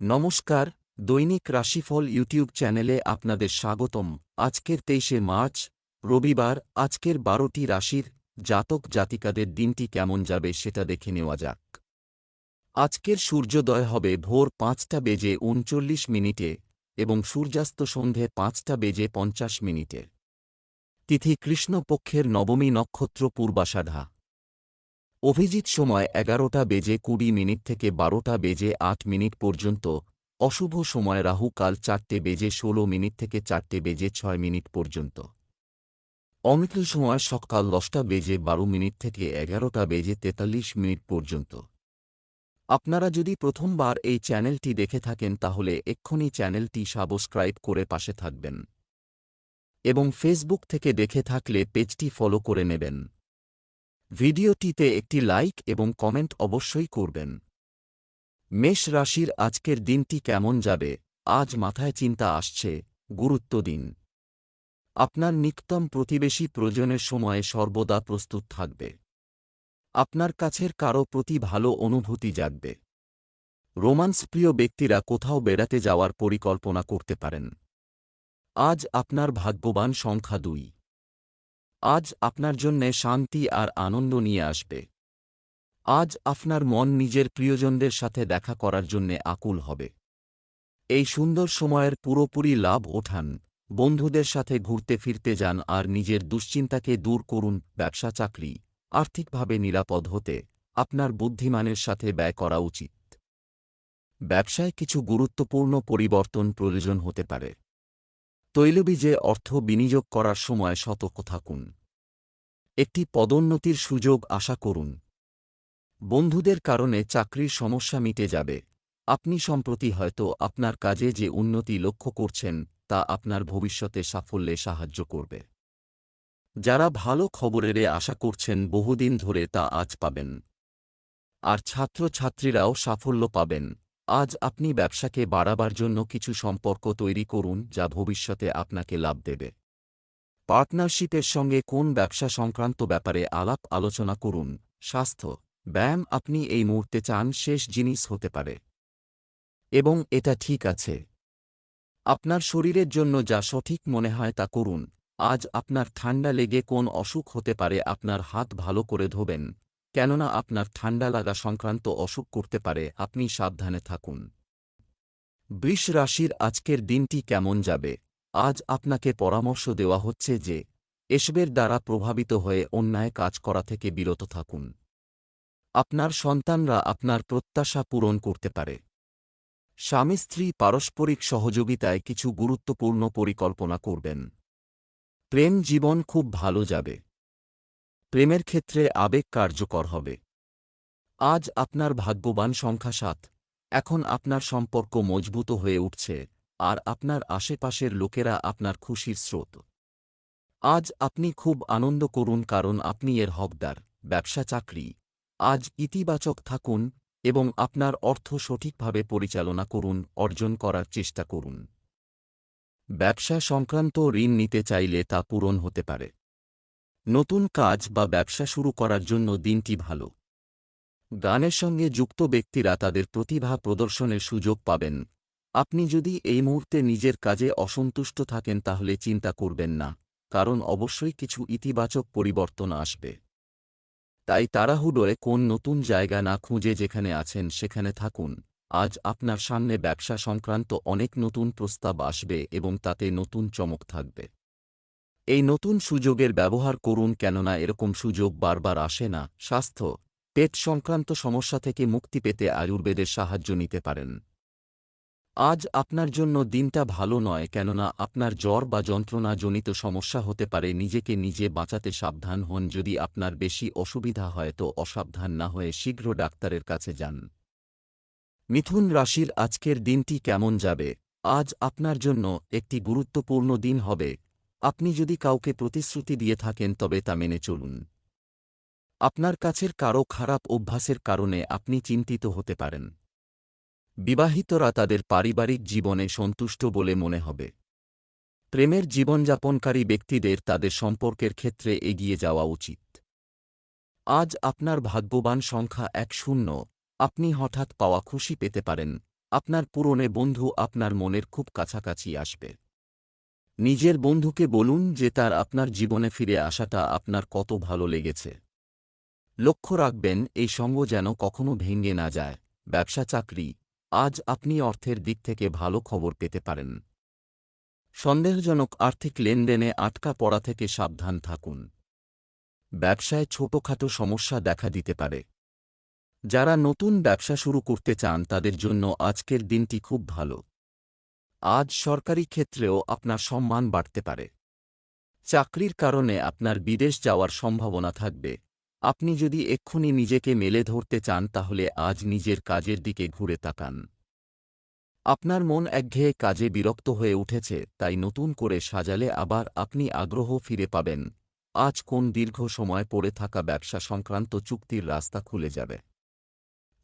নমস্কার, দৈনিক রাশিফল ইউটিউব চ্যানেলে আপনাদের স্বাগতম। আজকের তেইশে মার্চ, রবিবার, আজকের বারোটি রাশির জাতক জাতিকাদের দিনটি কেমন যাবে সেটা দেখে নেওয়া যাক। আজকের সূর্যোদয় হবে ভোর পাঁচটা বেজে উনচল্লিশ মিনিটে এবং সূর্যাস্ত সন্ধে পাঁচটা বেজে পঞ্চাশ মিনিটে। তিথি কৃষ্ণপক্ষের নবমী নক্ষত্র পূর্বাষাঢ়া। অভিজিৎ সময় এগারোটা বেজে কুড়ি মিনিট থেকে বারোটা বেজে আট মিনিট পর্যন্ত, অশুভ সময় রাহু কাল চারটে বেজে ষোলো মিনিট থেকে চারটে বেজে ছয় মিনিট পর্যন্ত। অমিত্র সময় সকাল দশটা বেজে বারো মিনিট থেকে এগারোটা বেজে তেতাল্লিশ মিনিট পর্যন্ত। আপনারা যদি প্রথমবার এই চ্যানেলটি দেখে থাকেন তাহলে এক্ষুনি চ্যানেলটি সাবস্ক্রাইব করে পাশে থাকবেন। এবং ফেসবুক থেকে দেখে থাকলে পেজটি ফলো করে নেবেন। ভিডিওটিতে একটি লাইক এবং কমেন্ট অবশ্যই করবেন। মেষ রাশির আজকের দিনটি কেমন যাবে? আজ মাথায় চিন্তা আসছে, গুরুত্ব দিন। আপনার নিকটম প্রতিবেশী প্রয়োজনের সময়ে সর্বদা প্রস্তুত থাকবে। আপনার কাছের কারও প্রতি ভালো অনুভূতি জাগবে। রোমান্স প্রিয় ব্যক্তিরা কোথাও বেড়াতে যাওয়ার পরিকল্পনা করতে পারেন। আজ আপনার ভাগ্যবান সংখ্যা দুই। আজ আপনার জন্যে শান্তি আর আনন্দ নিয়ে আসবে। আজ আপনার মন নিজের প্রিয়জনদের সাথে দেখা করার জন্যে আকুল হবে। এই সুন্দর সময়ের পুরোপুরি লাভ ওঠান। বন্ধুদের সাথে ঘুরতে ফিরতে যান আর নিজের দুশ্চিন্তাকে দূর করুন ব্যবসা চাকরি। আর্থিকভাবে নিরাপদ হতে আপনার বুদ্ধিমানের সাথে ব্যয় করা উচিত। ব্যবসায় কিছু গুরুত্বপূর্ণ পরিবর্তন প্রয়োজন হতে পারে। তৈলবীজে অর্থ বিনিয়োগ করার সময় সতর্ক থাকুন। একটি পদোন্নতির সুযোগ আশা করুন। বন্ধুদের কারণে চাকরির সমস্যা মিটে যাবে। আপনি সম্প্রতি হয়তো আপনার কাজে যে উন্নতি লক্ষ্য করছেন, তা আপনার ভবিষ্যতে সাফল্যে সাহায্য করবে। যারা ভালো খবরেরে আশা করছেন, বহুদিন ধরে তা আজ পাবেন। আর ছাত্রছাত্রীরাও সাফল্য পাবেন। আজ আপনি ব্যবসাকে বাড়াবার জন্য কিছু সম্পর্ক তৈরি করুন যা ভবিষ্যতে আপনাকে লাভ দেবে। পার্টনারশিপের সঙ্গে কোন ব্যবসা সংক্রান্ত ব্যাপারে আলাপ আলোচনা করুন। স্বাস্থ্য, ব্যায়াম আপনি এই মুহূর্তে চান শেষ জিনিস হতে পারে। এবং এটা ঠিক আছে। আপনার শরীরের জন্য যা সঠিক মনে হয় তা করুন। আজ আপনার ঠান্ডা লেগে কোন অসুখ হতে পারে আপনার হাত ভালো করে ধোবেন। কেননা আপনার ঠান্ডা লাগা সংক্রান্ত অসুখ করতে পারে, আপনি সাবধানে থাকুন। বৃষ রাশির আজকের দিনটি কেমন যাবে? আজ আপনাকে পরামর্শ দেওয়া হচ্ছে যে, এসবের দ্বারা প্রভাবিত হয়ে অন্যায় কাজ করা থেকে বিরত থাকুন। আপনার সন্তানরা আপনার প্রত্যাশা পূরণ করতে পারে। স্বামী স্ত্রী পারস্পরিক সহযোগিতায় কিছু গুরুত্বপূর্ণ পরিকল্পনা করবেন। প্রেম জীবন খুব ভালো যাবে। প্রেমের ক্ষেত্রে আবেগ কার্যকর হবে। আজ আপনার ভাগ্যবান সংখ্যা সাত। এখন আপনার সম্পর্ক মজবুত হয়ে উঠছে, আর আপনার আশেপাশের লোকেরা আপনার খুশির স্রোত। আজ আপনি খুব আনন্দ করুন কারণ আপনি এর হকদার, ব্যবসা চাকরি। আজ ইতিবাচক থাকুন এবং আপনার অর্থ সঠিকভাবে পরিচালনা করুন, অর্জন করার চেষ্টা করুন। ব্যবসা সংক্রান্ত ঋণ নিতে চাইলে তা পূরণ হতে পারে। নতুন কাজ বা ব্যবসা শুরু করার জন্য দিনটি ভালো। গানের সঙ্গে যুক্ত ব্যক্তিরা তাদের প্রতিভা প্রদর্শনের সুযোগ পাবেন। আপনি যদি এই মুহূর্তে নিজের কাজে অসন্তুষ্ট থাকেন তাহলে চিন্তা করবেন না, কারণ অবশ্যই কিছু ইতিবাচক পরিবর্তন আসবে। তাই তাড়াহুড়োয় কোন নতুন জায়গা না খুঁজে যেখানে আছেন সেখানে থাকুন। আজ আপনার সামনে ব্যবসা সংক্রান্ত অনেক নতুন প্রস্তাব আসবে এবং তাতে নতুন চমক থাকবে। এই নতুন সুযোগের ব্যবহার করুন কেননা এরকম সুযোগ বারবার আসে না, স্বাস্থ্য, পেট সংক্রান্ত সমস্যা থেকে মুক্তি পেতে আয়ুর্বেদের সাহায্য নিতে পারেন। আজ আপনার জন্য দিনটা ভালো নয় কেননা আপনার জ্বর বা যন্ত্রণাজনিত সমস্যা হতে পারে, নিজেকে নিজে বাঁচাতে সাবধান হন, যদি আপনার বেশি অসুবিধা হয় তো অসাবধান না হয়ে শীঘ্র ডাক্তারের কাছে যান। মিথুন রাশির আজকের দিনটি কেমন যাবে? আজ আপনার জন্য একটি গুরুত্বপূর্ণ দিন হবে। আপনি যদি কাউকে প্রতিশ্রুতি দিয়ে থাকেন তবে তা মেনে চলুন। আপনার কাছের কারও খারাপ অভ্যাসের কারণে আপনি চিন্তিত হতে পারেন। বিবাহিতরা তাদের পারিবারিক জীবনে সন্তুষ্ট বলে মনে হবে। প্রেমের জীবনযাপনকারী ব্যক্তিদের তাদের সম্পর্কের ক্ষেত্রে এগিয়ে যাওয়া উচিত। আজ আপনার ভাগ্যবান সংখ্যা এক শূন্য, আপনি হঠাৎ পাওয়া খুশি পেতে পারেন। আপনার পুরনে বন্ধু আপনার মনের খুব কাছাকাছি আসবে। নিজের বন্ধুকে বলুন যে তার আপনার জীবনে ফিরে আসাটা আপনার কত ভালো লেগেছে। লক্ষ্য রাখবেন, এই সঙ্গ যেন কখনো ভেঙে না যায়। ব্যবসা চাকরি, আজ আপনি অর্থের দিক থেকে ভালো খবর পেতে পারেন। সন্দেহজনক আর্থিক লেনদেনে আটকা পড়া থেকে সাবধান থাকুন। ব্যবসায় ছোটখাটো সমস্যা দেখা দিতে পারে। যারা নতুন ব্যবসা শুরু করতে চান, তাদের জন্য আজকের দিনটি খুব ভালো। আজ সরকারি ক্ষেত্রেও আপনার সম্মান বাড়তে পারে। চাকরির কারণে আপনার বিদেশ যাওয়ার সম্ভাবনা থাকবে। আপনি যদি এক্ষুনি নিজেকে মেলে ধরতে চান তাহলে আজ নিজের কাজের দিকে ঘুরে তাকান। আপনার মন একঘেয়ে কাজে বিরক্ত হয়ে উঠেছে, তাই নতুন করে সাজালে আবার আপনি আগ্রহ ফিরে পাবেন। আজ কোন দীর্ঘ সময় পড়ে থাকা ব্যবসা সংক্রান্ত চুক্তির রাস্তা খুলে যাবে।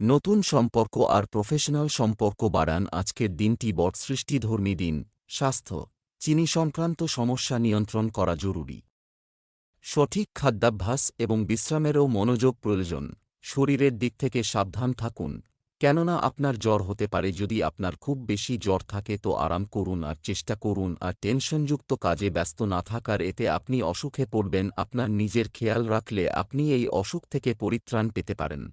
নতুন সম্পর্ক আর প্রফেশনাল সম্পর্ক বাড়ান আজকের দিনটি বট সৃষ্টিধর্মী দিন, স্বাস্থ্য, চিনি সংক্রান্ত সমস্যা নিয়ন্ত্রণ করা জরুরি। সঠিক খাদ্যাভ্যাস এবং বিশ্রামেরও মনোযোগ প্রয়োজন, শরীরের দিক থেকে সাবধান থাকুন, কেননা আপনার জ্বর হতে পারে যদি আপনার খুব বেশি জ্বর থাকে তো আরাম করুন আর চেষ্টা করুন আর টেনশনযুক্ত কাজে ব্যস্ত না থাকার এতে আপনি অসুখে পড়বেন, আপনার নিজের খেয়াল রাখলে আপনি এই অসুখ থেকে পরিত্রাণ পেতে পারেন।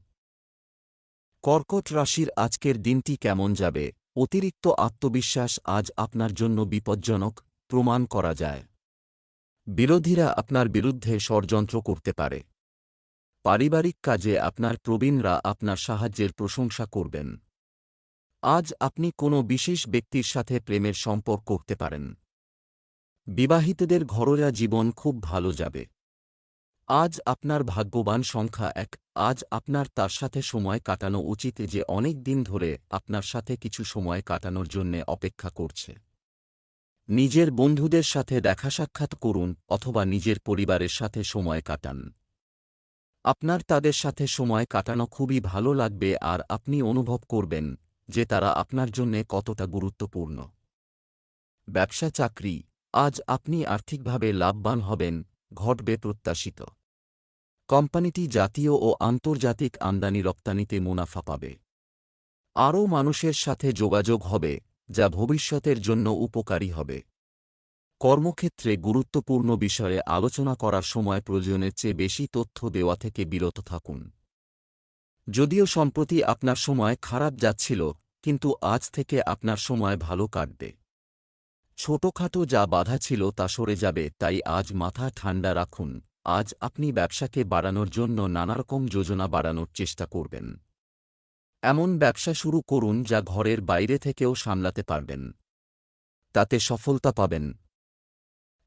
কর্কট রাশির আজকের দিনটি কেমন যাবে? অতিরিক্ত আত্মবিশ্বাস আজ আপনার জন্য বিপজ্জনক, প্রমাণ করা যায়। বিরোধীরা আপনার বিরুদ্ধে ষড়যন্ত্র করতে পারে। পারিবারিক কাজে আপনার প্রবীণরা আপনার সাহায্যের প্রশংসা করবেন। আজ আপনি কোনো বিশেষ ব্যক্তির সাথে প্রেমের সম্পর্ক করতে পারেন। বিবাহিতদের ঘরোয়া জীবন খুব ভালো যাবে। আজ আপনার ভাগ্যবান সংখ্যা এক। আজ আপনার তার সাথে সময় কাটানো উচিত যে অনেক দিন ধরে আপনার সাথে কিছু সময় কাটানোর জন্য অপেক্ষা করছে। নিজের বন্ধুদের সাথে দেখা সাক্ষাৎ করুন অথবা নিজের পরিবারের সাথে সময় কাটান। আপনার তাদের সাথে সময় কাটানো খুবই ভালো লাগবে আর আপনি অনুভব করবেন যে তারা আপনার জন্যে কতটা গুরুত্বপূর্ণ। ব্যবসা চাকরি। আজ আপনি আর্থিকভাবে লাভবান হবেন, ঘটবে প্রত্যাশিত। কোম্পানিটি জাতীয় ও আন্তর্জাতিক আমদানি রপ্তানিতে মুনাফা পাবে। আরও মানুষের সাথে যোগাযোগ হবে, যা ভবিষ্যতের জন্য উপকারী হবে। কর্মক্ষেত্রে গুরুত্বপূর্ণ বিষয়ে আলোচনা করার সময় প্রয়োজনের চেয়ে বেশি তথ্য দেওয়া থেকে বিরত থাকুন। যদিও সম্প্রতি আপনার সময় খারাপ যাচ্ছিল, কিন্তু আজ থেকে আপনার সময় ভালো কাটবে। ছোটখাটো যা বাধা ছিল তা সরে যাবে, তাই আজ মাথা ঠান্ডা রাখুন। আজ আপনি ব্যবসাকে বাড়ানোর জন্য নানারকম যোজনা বাড়ানোর চেষ্টা করবেন। এমন ব্যবসা শুরু করুন যা ঘরের বাইরে থেকেও সামলাতে পারবেন। তাতে সফলতা পাবেন।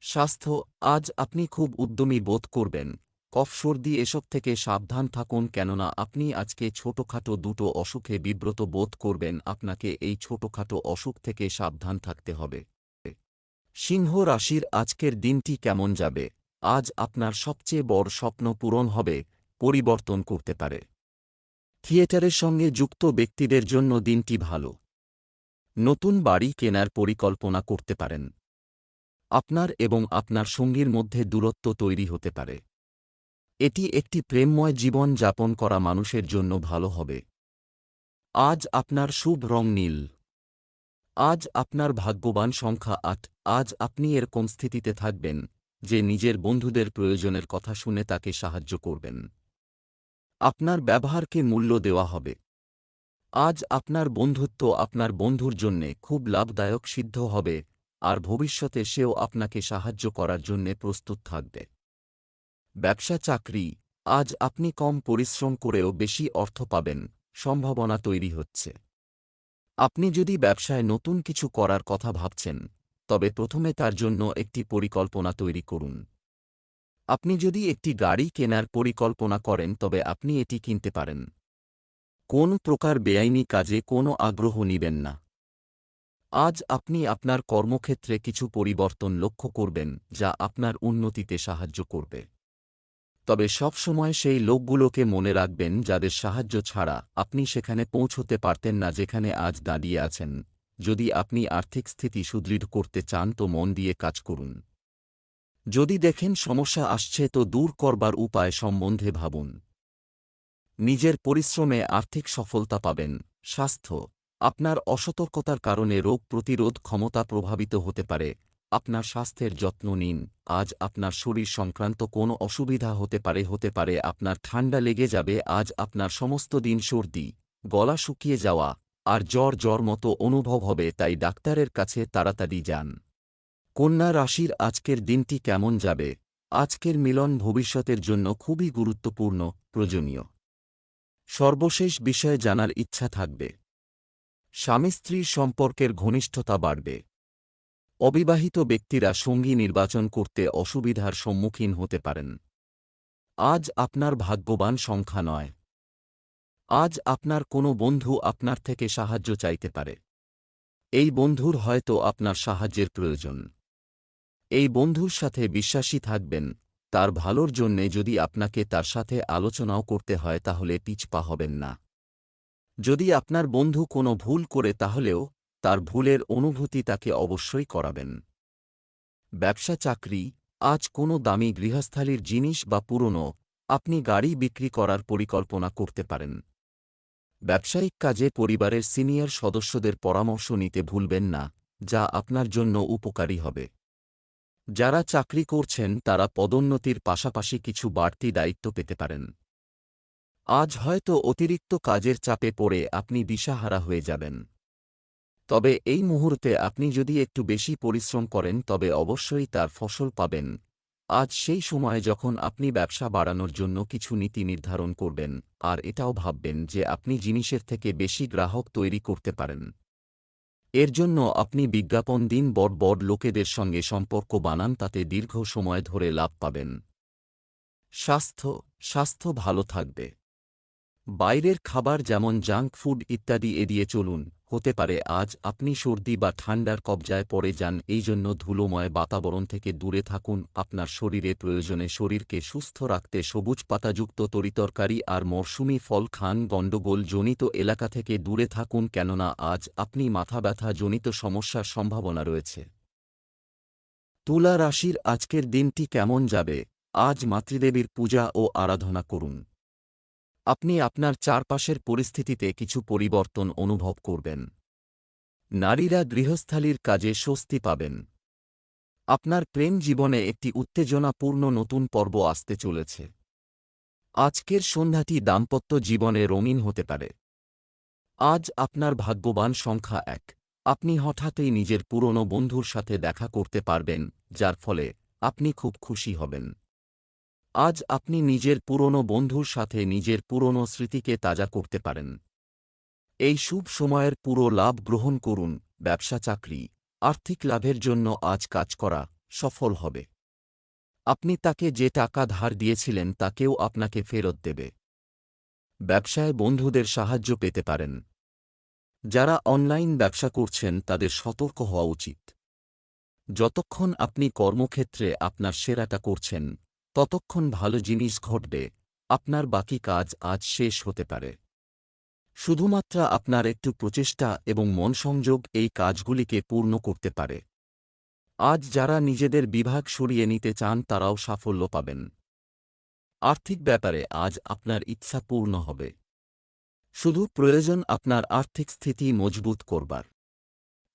স্বাস্থ্য, আজ আপনি খুব উদ্যমী বোধ করবেন। কফ, সর্দি এসব থেকে সাবধান থাকুন কেননা আপনি আজকে ছোটখাটো দুটো অসুখে বিব্রত বোধ করবেন। আপনাকে এই ছোটখাটো অসুখ থেকে সাবধান থাকতে হবে। সিংহ রাশির আজকের দিনটি কেমন যাবে? আজ আপনার সবচেয়ে বড় স্বপ্ন পূরণ হবে, পরিবর্তন করতে পারে। থিয়েটারের সঙ্গে যুক্ত ব্যক্তিদের জন্য দিনটি ভালো। নতুন বাড়ি কেনার পরিকল্পনা করতে পারেন। আপনার এবং আপনার সঙ্গীর মধ্যে দূরত্ব তৈরি হতে পারে। এটি একটি প্রেমময় জীবন যাপন করা মানুষের জন্য ভালো হবে। আজ আপনার শুভ রং নীল। আজ আপনার ভাগ্যবান সংখ্যা আট। আজ আপনি এরকম স্থিতিতে থাকবেন। যে নিজের বন্ধুদের প্রয়োজনের কথা শুনে তাকে সাহায্য করবেন। আপনার ব্যবহারকে মূল্য দেওয়া হবে। আজ আপনার বন্ধুত্ব আপনার বন্ধুর জন্যে খুব লাভদায়ক সিদ্ধ হবে, আর ভবিষ্যতে সেও আপনাকে সাহায্য করার জন্যে প্রস্তুত থাকবে। ব্যবসা চাকরি, আজ আপনি কম পরিশ্রম করেও বেশি অর্থ পাবেন, সম্ভাবনা তৈরি হচ্ছে। আপনি যদি ব্যবসায় নতুন কিছু করার কথা ভাবছেন তবে প্রথমে তার জন্য একটি পরিকল্পনা তৈরি করুন। আপনি যদি একটি গাড়ি কেনার পরিকল্পনা করেন, তবে আপনি এটি কিনতে পারেন। কোন প্রকার বেআইনি কাজে কোনো আগ্রহ নিবেন না। আজ আপনি আপনার কর্মক্ষেত্রে কিছু পরিবর্তন লক্ষ্য করবেন, যা আপনার উন্নতিতে সাহায্য করবে। তবে সবসময় সেই লোকগুলোকে মনে রাখবেন, যাদের সাহায্য ছাড়া আপনি সেখানে পৌঁছতে পারতেন না, যেখানে আজ দাঁড়িয়ে আছেন। যদি আপনি আর্থিক স্থিতি সুদৃঢ় করতে চান তো মন দিয়ে কাজ করুন। যদি দেখেন সমস্যা আসছে তো দূর করবার উপায় সম্বন্ধে ভাবুন। নিজের পরিশ্রমে আর্থিক সফলতা পাবেন। স্বাস্থ্য, আপনার অসতর্কতার কারণে রোগ প্রতিরোধ ক্ষমতা প্রভাবিত হতে পারে। আপনার স্বাস্থ্যের যত্ন নিন। আজ আপনার শরীর সংক্রান্ত কোনো অসুবিধা হতে পারে হতে পারে। আপনার ঠান্ডা লেগে যাবে। আজ আপনার সমস্ত দিন সর্দি, গলা শুকিয়ে যাওয়া আর জ্বর জ্বর মতো অনুভব হবে, তাই ডাক্তারের কাছে তাড়াতাড়ি যান। কন্যা রাশির আজকের দিনটি কেমন যাবে? আজকের মিলন ভবিষ্যতের জন্য খুবই গুরুত্বপূর্ণ, প্রয়োজনীয়। সর্বশেষ বিষয়ে জানার ইচ্ছা থাকবে। স্বামী স্ত্রীর সম্পর্কের ঘনিষ্ঠতা বাড়বে। অবিবাহিত ব্যক্তিরা সঙ্গী নির্বাচন করতে অসুবিধার সম্মুখীন হতে পারেন। আজ আপনার ভাগ্যবান সংখ্যা নয়। আজ আপনার কোনো বন্ধু আপনার থেকে সাহায্য চাইতে পারে। এই বন্ধুর হয়তো আপনার সাহায্যের প্রয়োজন। এই বন্ধুর সাথে বিশ্বাসী থাকবেন, তার ভালোর জন্যে যদি আপনাকে তার সাথে আলোচনাও করতে হয় তাহলে পিছপা হবেন না। যদি আপনার বন্ধু কোনো ভুল করে তাহলেও তার ভুলের অনুভূতি তাকে অবশ্যই করাবেন। ব্যবসা চাকরি, আজ কোনো দামি গৃহস্থালির জিনিস বা পুরনো, আপনি গাড়ি বিক্রি করার পরিকল্পনা করতে পারেন। ব্যবসায়িক কাজে পরিবারের সিনিয়র সদস্যদের পরামর্শ নিতে ভুলবেন না, যা আপনার জন্য উপকারী হবে। যারা চাকরি করছেন, তারা পদোন্নতির পাশাপাশি কিছু বাড়তি দায়িত্ব পেতে পারেন। আজ হয়তো অতিরিক্ত কাজের চাপে পড়ে আপনি দিশাহারা হয়ে যাবেন। তবে এই মুহূর্তে আপনি যদি একটু বেশি পরিশ্রম করেন, তবে অবশ্যই তার ফসল পাবেন। আজ সেই সময় যখন আপনি ব্যবসা বাড়ানোর জন্য কিছু নীতি নির্ধারণ করবেন, আর এটাও ভাববেন যে আপনি জিনিসের থেকে বেশি গ্রাহক তৈরি করতে পারেন। এর জন্য আপনি বিজ্ঞাপন দিন বড় বড় লোকেদের সঙ্গে সম্পর্ক বানান, তাতে দীর্ঘ সময় ধরে লাভ পাবেন। স্বাস্থ্য স্বাস্থ্য ভালো থাকবে। বাইরের খাবার যেমন জাঙ্ক ফুড ইত্যাদি এড়িয়ে চলুন। হতে পারে, আজ আপনি সর্দি বা ঠান্ডার কবজায় পড়ে যান এই জন্য ধুলোময় বাতাবরণ থেকে দূরে থাকুন, আপনার শরীরে প্রয়োজনে শরীরকে সুস্থ রাখতে সবুজ পাতাযুক্ত তরিতরকারি আর মরশুমি ফল খান গণ্ডগোল জনিত এলাকা থেকে দূরে থাকুন, কেননা আজ আপনি মাথা ব্যথা জনিত সমস্যার সম্ভাবনা রয়েছে। তুলা রাশির আজকের দিনটি কেমন যাবে? আজ মাতৃদেবীর পূজা ও আরাধনা করুন। আপনি আপনার চারপাশের পরিস্থিতিতে কিছু পরিবর্তন অনুভব করবেন। নারীরা গৃহস্থালির কাজে স্বস্তি পাবেন। আপনার প্রেম জীবনে একটি উত্তেজনাপূর্ণ নতুন পর্ব আসতে চলেছে। আজকের সন্ধ্যাটি দাম্পত্য জীবনে রঙিন হতে পারে। আজ আপনার ভাগ্যবান সংখ্যা এক। আপনি হঠাৎই নিজের পুরনো বন্ধুর সাথে দেখা করতে পারবেন, যার ফলে আপনি খুব খুশি হবেন। আজ আপনি নিজের পুরনো বন্ধুর সাথে নিজের পুরনো স্মৃতিকে তাজা করতে পারেন। এই শুভ সময়ের পুরো লাভ গ্রহণ করুন, ব্যবসা, চাকরি, আর্থিক লাভের জন্য আজ কাজ করা সফল হবে। আপনি তাকে যে টাকা ধার দিয়েছিলেন তাকেও আপনাকে ফেরত দেবে। ব্যবসায় বন্ধুদের সাহায্য পেতে পারেন। যারা অনলাইন ব্যবসা করছেন তাদের সতর্ক হওয়া উচিত। যতক্ষণ আপনি কর্মক্ষেত্রে আপনার সেরাটা করছেন ততক্ষণ ভালো জিনিস ঘটবে, আপনার বাকি কাজ আজ শেষ হতে পারে। শুধুমাত্র আপনার একটু প্রচেষ্টা এবং মনসংযোগ এই কাজগুলিকে পূর্ণ করতে পারে। আজ যারা নিজেদের বিভাগ সরিয়ে নিতে চান তারাও সাফল্য পাবেন। আর্থিক ব্যাপারে আজ আপনার ইচ্ছা পূর্ণ হবে। শুধু প্রয়োজন আপনার আর্থিক স্থিতি মজবুত করবার।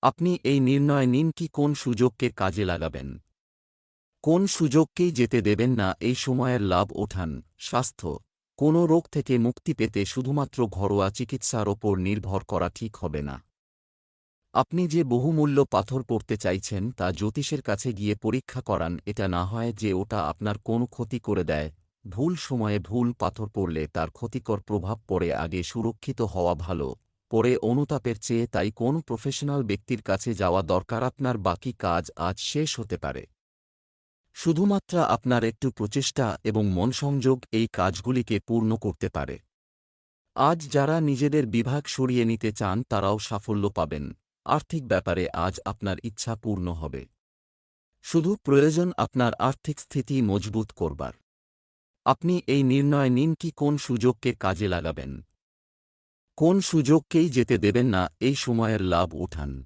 আপনি এই নির্ণয় নিন কি কোন সুযোগকে কাজে লাগাবেন। কোন সুযোগকেই যেতে দেবেন না, এই সময়ের লাভ ওঠান। স্বাস্থ্য। কোনো রোগ থেকে মুক্তি পেতে শুধুমাত্র ঘরোয়া চিকিৎসার ওপর নির্ভর করা ঠিক হবে না। আপনি যে বহুমূল্য পাথর পড়তে চাইছেন, তা জ্যোতিষের কাছে গিয়ে পরীক্ষা করান, এটা না হয় যে ওটা আপনার কোন ক্ষতি করে দেয়। ভুল সময়ে ভুল পাথর পড়লে তার ক্ষতিকর প্রভাব পড়ে আগে সুরক্ষিত হওয়া ভালো, পরে অনুতাপের চেয়ে তাই কোন প্রফেশনাল ব্যক্তির কাছে যাওয়া দরকার, আপনার বাকি কাজ আজ শেষ হতে পারে। শুধুমাত্র আপনার একটু প্রচেষ্টা এবং মনসংযোগ এই কাজগুলিকে পূর্ণ করতে পারে। আজ যারা নিজেদের বিভাগ সরিয়ে নিতে চান, তারাও সাফল্য পাবেন। আর্থিক ব্যাপারে আজ আপনার ইচ্ছা পূর্ণ হবে। শুধু প্রয়োজন আপনার আর্থিক স্থিতি মজবুত করবার। আপনি এই নির্ণয় নিন কি কোন সুযোগকে কাজে লাগাবেন। কোন সুযোগকেই যেতে দেবেন না, এই সময়ের লাভ উঠান।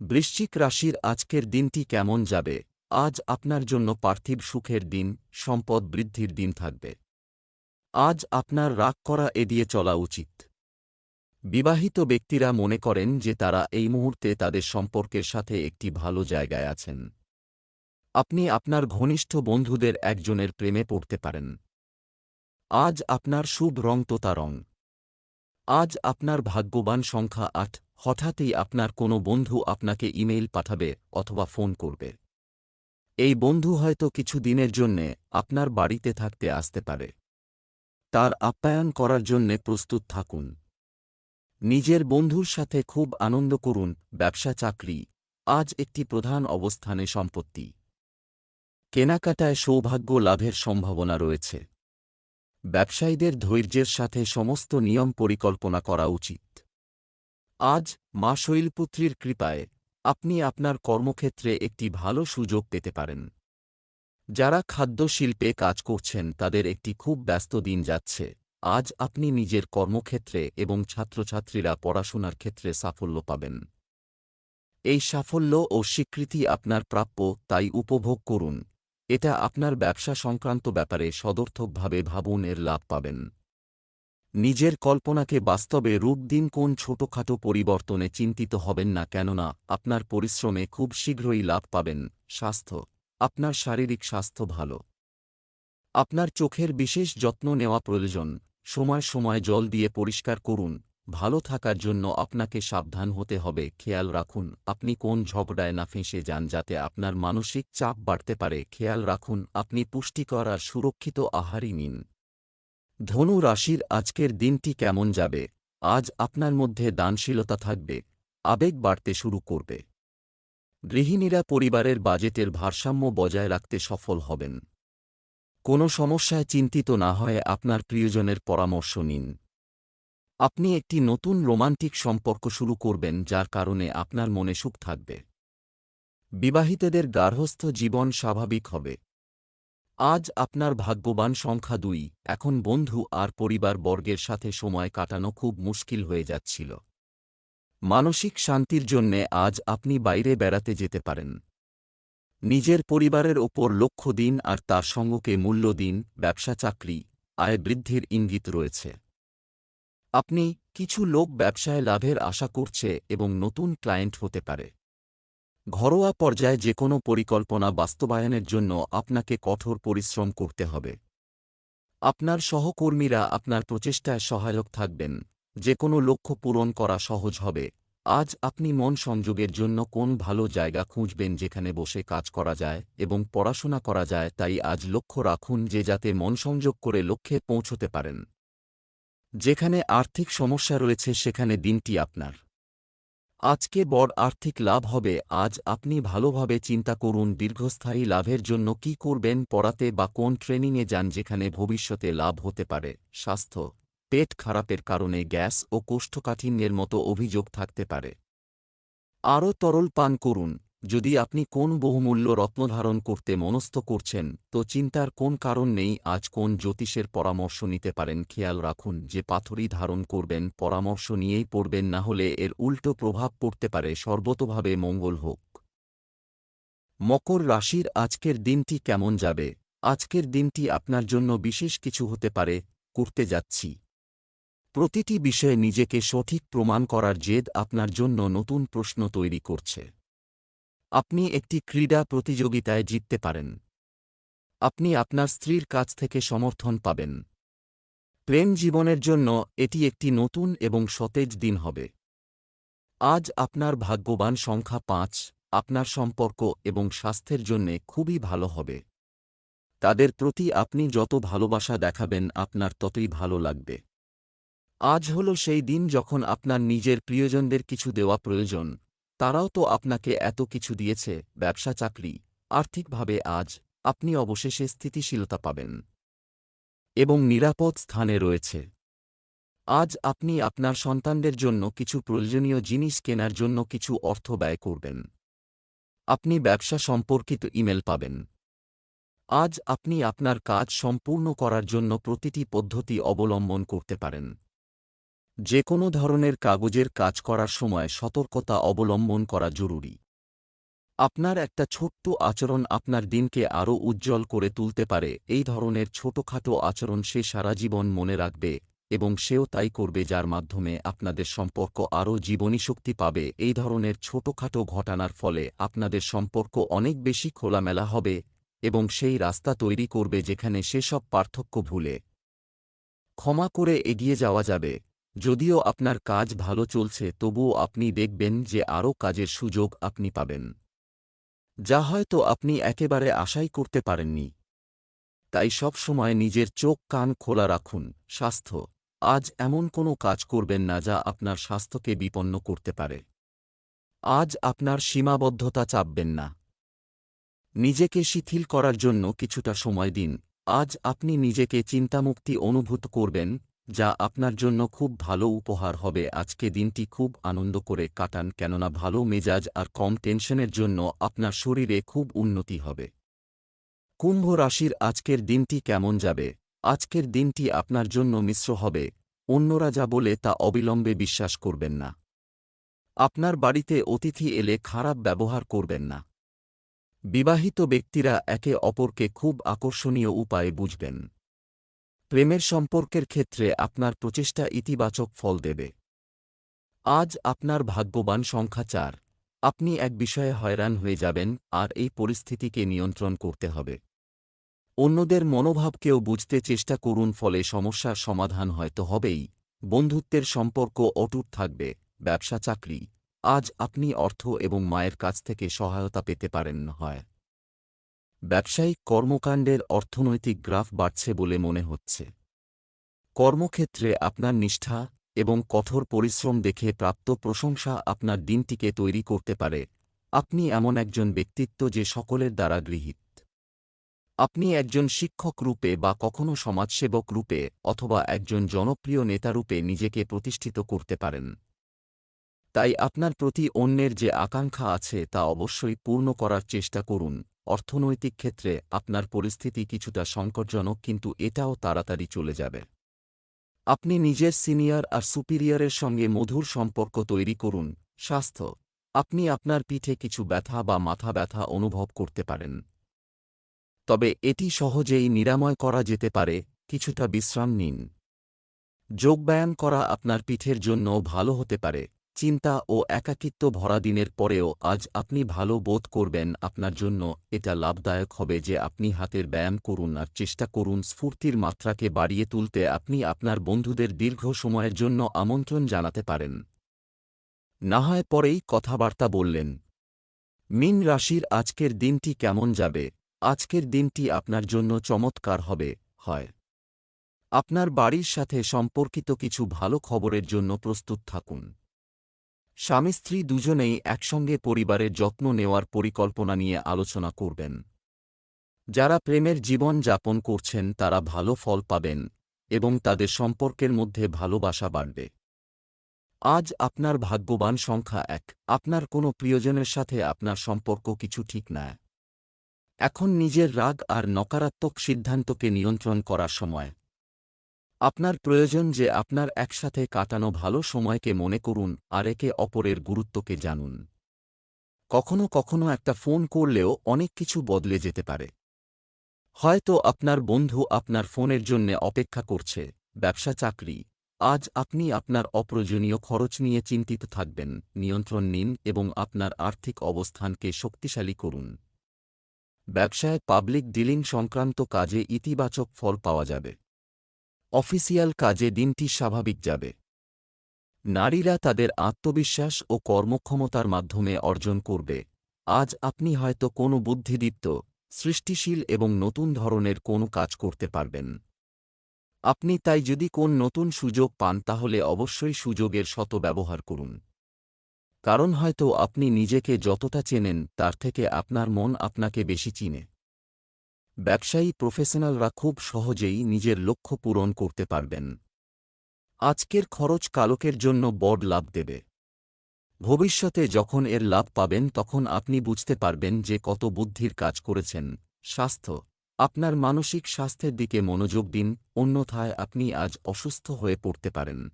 বৃশ্চিক রাশির আজকের দিনটি কেমন যাবে? আজ আপনার জন্য পার্থিব সুখের দিন, সম্পদ বৃদ্ধির দিন থাকবে। আজ আপনার রাগ করা এড়িয়ে চলা উচিত। বিবাহিত ব্যক্তিরা মনে করেন যে তারা এই মুহূর্তে তাদের সম্পর্কের সাথে একটি ভালো জায়গায় আছেন। আপনি আপনার ঘনিষ্ঠ বন্ধুদের একজনের প্রেমে পড়তে পারেন। আজ আপনার শুভ রং তোতা রং। আজ আপনার ভাগ্যবান সংখ্যা আট। হঠাৎই আপনার কোনো বন্ধু আপনাকে ইমেইল পাঠাবে অথবা ফোন করবে। এই বন্ধু হয়তো কিছু দিনের জন্যে আপনার বাড়িতে থাকতে আসতে পারে। তার আপ্যায়ন করার জন্যে প্রস্তুত থাকুন। নিজের বন্ধুর সাথে খুব আনন্দ করুন, ব্যবসা চাকরি, আজ একটি প্রধান অবস্থানে সম্পত্তি। কেনাকাটায় সৌভাগ্য লাভের সম্ভাবনা রয়েছে। ব্যবসায়ীদের ধৈর্যের সাথে সমস্ত নিয়ম পরিকল্পনা করা উচিত। আজ মা শৈলপুত্রীর কৃপায় আপনি আপনার কর্মক্ষেত্রে একটি ভালো সুযোগ পেতে পারেন। যারা খাদ্য শিল্পে কাজ করছেন, তাদের একটি খুব ব্যস্ত দিন যাচ্ছে। আজ আপনি নিজের কর্মক্ষেত্রে এবং ছাত্রছাত্রীরা পড়াশোনার ক্ষেত্রে সাফল্য পাবেন। এই সাফল্য ও স্বীকৃতি আপনার প্রাপ্য, তাই উপভোগ করুন। এটা আপনার ব্যবসা সংক্রান্ত ব্যাপারে সদর্থকভাবে ভাবুন, এর লাভ পাবেন। নিজের কল্পনাকে বাস্তবে রূপ দিন কোন ছোটখাটো পরিবর্তনে চিন্তিত হবেন না কেননা, আপনার পরিশ্রমে খুব শীঘ্রই লাভ পাবেন। স্বাস্থ্য। আপনার শারীরিক স্বাস্থ্য ভালো। আপনার চোখের বিশেষ যত্ন নেওয়া প্রয়োজন। সময় সময় জল দিয়ে পরিষ্কার করুন। ভালো থাকার জন্য আপনাকে সাবধান হতে হবে। খেয়াল রাখুন, আপনি কোন ঝগড়ায় না ফেঁসে যান যাতে আপনার মানসিক চাপ বাড়তে পারে। খেয়াল রাখুন, আপনি পুষ্টিকর আর সুরক্ষিত আহারই নিন। ধনু রাশির আজকের দিনটি কেমন যাবে? আজ আপনার মধ্যে দানশীলতা থাকবে, আবেগ বাড়তে শুরু করবে। গৃহিণীরা পরিবারের বাজেটের ভারসাম্য বজায় রাখতে সফল হবেন। কোনো সমস্যায় চিন্তিত না হয়ে আপনার প্রিয়জনের পরামর্শ নিন। আপনি একটি নতুন রোমান্টিক সম্পর্ক শুরু করবেন, যার কারণে আপনার মনে সুখ থাকবে। বিবাহিতদের গার্হস্থ জীবন স্বাভাবিক হবে। আজ আপনার ভাগ্যবান সংখ্যা দুই। এখন বন্ধু আর পরিবার বর্গের সাথে সময় কাটানো খুব মুশকিল হয়ে যাচ্ছিল। মানসিক শান্তির জন্যে আজ আপনি বাইরে বেড়াতে যেতে পারেন। নিজের পরিবারের ওপর লক্ষ্য দিন আর তার সঙ্গকে মূল্য দিন, ব্যবসা, চাকরি, আয় বৃদ্ধির ইঙ্গিত রয়েছে। আপনি কিছু লোক ব্যবসায় লাভের আশা করছে এবং নতুন ক্লায়েন্ট হতে পারে। ঘরোয়া পর্যায়ে যে কোনো পরিকল্পনা বাস্তবায়নের জন্য আপনাকে কঠোর পরিশ্রম করতে হবে। আপনার সহকর্মীরা আপনার প্রচেষ্টায় সহায়ক থাকবেন। যে কোনো লক্ষ্য পূরণ করা সহজ হবে। আজ আপনি মন সংযোগের জন্য কোন ভালো জায়গা খুঁজবেন যেখানে বসে কাজ করা যায় এবং পড়াশোনা করা যায় তাই আজ লক্ষ্য রাখুন যে যাতে মন সংযোগ করে লক্ষ্যে পৌঁছতে পারেন। যেখানে আর্থিক সমস্যা রয়েছে সেখানে দিনটি আপনার। আজকে বড় আর্থিক লাভ হবে। আজ আপনি ভালোভাবে চিন্তা করুন, দীর্ঘস্থায়ী লাভের জন্য কি করবেন পড়াতে বা কোন ট্রেনিংয়ে যান যেখানে ভবিষ্যতে লাভ হতে পারে। স্বাস্থ্য, পেট খারাপের কারণে গ্যাস ও কোষ্ঠকাঠিন্যের মতো অভিযোগ থাকতে পারে। আরও তরল পান করুন। যদি আপনি কোন বহুমূল্য রত্ন ধারণ করতে মনস্থ করছেন, তো চিন্তার কোন কারণ নেই আজ কোন জ্যোতিষের পরামর্শ নিতে পারেন। খেয়াল রাখুন যে পাথরই ধারণ করবেন, পরামর্শ নিয়েই পড়বেন, না হলে এর উল্টো প্রভাব পড়তে পারে। সর্বতভাবে মঙ্গল হোক। মকর রাশির আজকের দিনটি কেমন যাবে? আজকের দিনটি আপনার জন্য বিশেষ কিছু হতে পারে, করতে যাচ্ছি। প্রতিটি বিষয়ে নিজেকে সঠিক প্রমাণ করার জেদ আপনার জন্য নতুন প্রশ্ন তৈরি করছে। আপনি একটি ক্রীড়া প্রতিযোগিতায় জিততে পারেন। আপনি আপনার স্ত্রীর কাছ থেকে সমর্থন পাবেন। প্রেম জীবনের জন্য এটি একটি নতুন এবং সতেজ দিন হবে। আজ আপনার ভাগ্যবান সংখ্যা পাঁচ, আপনার সম্পর্ক এবং স্বাস্থ্যের জন্যে খুবই ভালো হবে। তাদের প্রতি আপনি যত ভালোবাসা দেখাবেন, আপনার ততই ভালো লাগবে। আজ হল সেই দিন যখন আপনার নিজের প্রিয়জনদের কিছু দেওয়া প্রয়োজন। তারাও তো আপনাকে এত কিছু দিয়েছে, ব্যবসা, চাকরি। আর্থিকভাবে আজ আপনি অবশেষে স্থিতিশীলতা পাবেন। এবং নিরাপদ স্থানে রয়েছে। আজ আপনি আপনার সন্তানদের জন্য কিছু প্রয়োজনীয় জিনিস কেনার জন্য কিছু অর্থ ব্যয় করবেন। আপনি ব্যবসা সম্পর্কিত ইমেল পাবেন। আজ আপনি আপনার কাজ সম্পূর্ণ করার জন্য প্রতিটি পদ্ধতি অবলম্বন করতে পারেন। যে কোনো ধরনের কাগজের কাজ করার সময় সতর্কতা অবলম্বন করা জরুরি। আপনার একটা ছোট্ট আচরণ আপনার দিনকে আরও উজ্জ্বল করে তুলতে পারে, এই ধরনের ছোটখাটো আচরণ সে সারা জীবন মনে রাখবে এবং সেও তাই করবে যার মাধ্যমে আপনাদের সম্পর্ক আরও জীবনী শক্তি পাবে। এই ধরনের ছোটখাটো ঘটনার ফলে আপনাদের সম্পর্ক অনেক বেশি খোলামেলা হবে এবং সেই রাস্তা তৈরি করবে যেখানে সেসব পার্থক্য ভুলে। ক্ষমা করে এগিয়ে যাওয়া যাবে। যদিও আপনার কাজ ভালো চলছে, তবুও আপনি দেখবেন যে আরও কাজের সুযোগ আপনি পাবেন। যা হয়তো আপনি একেবারে আশাই করতে পারেননি। তাই সব সময় নিজের চোখ কান খোলা রাখুন। স্বাস্থ্য, আজ এমন কোনো কাজ করবেন না যা আপনার স্বাস্থ্যকে বিপন্ন করতে পারে। আজ আপনার সীমাবদ্ধতা চাপবেন না। নিজেকে শিথিল করার জন্য কিছুটা সময় দিন। আজ আপনি নিজেকে চিন্তামুক্তি অনুভূত করবেন যা আপনার জন্য খুব ভালো উপহার হবে। আজকে দিনটি খুব আনন্দ করে কাটান, কেননা ভালো মেজাজ আর কম টেনশনের জন্য আপনার শরীরে খুব উন্নতি হবে। কুম্ভ রাশির আজকের দিনটি কেমন যাবে? আজকের দিনটি আপনার জন্য মিশ্র হবে। অন্যরা যা বলে তা অবিলম্বে বিশ্বাস করবেন না। আপনার বাড়িতে অতিথি এলে খারাপ ব্যবহার করবেন না। বিবাহিত ব্যক্তিরা একে অপরকে খুব আকর্ষণীয় উপায়ে বুঝবেন। প্রেমের সম্পর্কের ক্ষেত্রে আপনার প্রচেষ্টা ইতিবাচক ফল দেবে। আজ আপনার ভাগ্যবান সংখ্যা চার। আপনি এক বিষয়ে হয়রান হয়ে যাবেন, আর এই পরিস্থিতিকে নিয়ন্ত্রণ করতে হবে। অন্যদের মনোভাবকেও বুঝতে চেষ্টা করুন, ফলে সমস্যার সমাধান হয়তো হবেই। বন্ধুত্বের সম্পর্ক অটুট থাকবে, ব্যবসা, চাকরি। আজ আপনি অর্থ এবং মায়ের কাছ থেকে সহায়তা পেতে পারেন হয়। ব্যবসায়িক কর্মকাণ্ডের অর্থনৈতিক গ্রাফ বাড়ছে বলে মনে হচ্ছে। কর্মক্ষেত্রে আপনার নিষ্ঠা এবং কঠোর পরিশ্রম দেখে প্রাপ্ত প্রশংসা আপনার দিনটিকে তৈরি করতে পারে। আপনি এমন একজন ব্যক্তিত্ব যে সকলের দ্বারা গৃহীত। আপনি একজন শিক্ষক রূপে বা কখনো সমাজসেবক রূপে অথবা একজন জনপ্রিয় নেতারূপে নিজেকে প্রতিষ্ঠিত করতে পারেন। তাই আপনার প্রতি অন্যের যে আকাঙ্ক্ষা আছে তা অবশ্যই পূর্ণ করার চেষ্টা করুন। অর্থনৈতিক ক্ষেত্রে আপনার পরিস্থিতি কিছুটা সংকটজনক, কিন্তু এটাও তাড়াতাড়ি চলে যাবে। আপনি নিজের সিনিয়র আর সুপিরিয়রের সঙ্গে মধুর সম্পর্ক তৈরি করুন। স্বাস্থ্য। আপনি আপনার পিঠে কিছু ব্যথা বা মাথা ব্যথা অনুভব করতে পারেন। তবে এটি সহজেই নিরাময় করা যেতে পারে। কিছুটা বিশ্রাম নিন। যোগব্যায়াম করা আপনার পিঠের জন্য ভালো হতে পারে। চিন্তা ও একাকিত্ব ভরা দিনের পরেও আজ আপনি ভালো বোধ করবেন আপনার জন্য এটা লাভদায়ক হবে যে আপনি হাতের ব্যায়াম করুন আর চেষ্টা করুন স্ফূর্তির মাত্রাকে বাড়িয়ে তুলতে আপনি আপনার বন্ধুদের দীর্ঘ সময়ের জন্য আমন্ত্রণ জানাতে পারেন। না হয় পরেই কথাবার্তা বললেন। মিন রাশির আজকের দিনটি কেমন যাবে? আজকের দিনটি আপনার জন্য চমৎকার হবে, হয়। আপনার বাড়ির সাথে সম্পর্কিত কিছু ভালো খবরের জন্য প্রস্তুত থাকুন। স্বামী স্ত্রী দুজনেই একসঙ্গে পরিবারের যত্ন নেওয়ার পরিকল্পনা নিয়ে আলোচনা করবেন। যারা প্রেমের জীবন যাপন করছেন, তারা ভালো ফল পাবেন এবং তাদের সম্পর্কের মধ্যে ভালোবাসা বাড়বে। আজ আপনার ভাগ্যবান সংখ্যা এক। আপনার কোনো প্রিয়জনের সাথে আপনার সম্পর্ক কিছু ঠিক না। এখন নিজের রাগ আর নকারাত্মক সিদ্ধান্তকে নিয়ন্ত্রণ করার সময়। আপনার প্রয়োজন যে আপনার একসাথে কাটানো ভালো সময়কে মনে করুন আর একে অপরের গুরুত্বকে জানুন। কখনো কখনো একটা ফোন করলেও অনেক কিছু বদলে যেতে পারে। হয়তো আপনার বন্ধু আপনার ফোনের জন্যে অপেক্ষা করছে, ব্যবসা চাকরি, আজ আপনি আপনার অপ্রয়োজনীয় খরচ নিয়ে চিন্তিত থাকবেন, নিয়ন্ত্রণ নিন এবং আপনার আর্থিক অবস্থানকে শক্তিশালী করুন। ব্যবসায় পাবলিক ডিলিং সংক্রান্ত কাজে ইতিবাচক ফল পাওয়া যাবে। অফিসিয়াল কাজে দিনটি স্বাভাবিক যাবে। নারীরা তাদের আত্মবিশ্বাস ও কর্মক্ষমতার মাধ্যমে অর্জন করবে। আজ আপনি হয়তো কোনো বুদ্ধিদীপ্ত, সৃষ্টিশীল এবং নতুন ধরনের কোনো কাজ করতে পারবেন। আপনি তাই যদি কোন নতুন সুযোগ পান তাহলে অবশ্যই সুযোগের শত ব্যবহার করুন। কারণ হয়তো আপনি নিজেকে যতটা চেনেন তার থেকে আপনার মন আপনাকে বেশি চিনে। ব্যবসায়ী প্রফেশনালরা খুব সহজেই নিজের লক্ষ্য পূরণ করতে পারবেন। আজকের খরচ কালকের জন্য বড় লাভ দেবে। ভবিষ্যতে যখন এর লাভ পাবেন, তখন আপনি বুঝতে পারবেন যে কত বুদ্ধির কাজ করেছেন। স্বাস্থ্য, আপনার মানসিক স্বাস্থ্যের দিকে মনোযোগ দিন, অন্যথায় আপনি আজ অসুস্থ হয়ে পড়তে পারেন।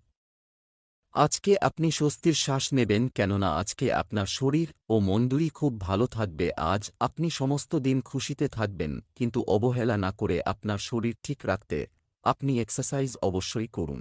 আজকে আপনি স্বস্তির শ্বাস নেবেন কেননা আজকে আপনার শরীর ও মন্দুরি খুব ভালো থাকবে। আজ আপনি সমস্ত দিন খুশিতে থাকবেন, কিন্তু অবহেলা না করে আপনার শরীর ঠিক রাখতে আপনি এক্সারসাইজ অবশ্যই করুন।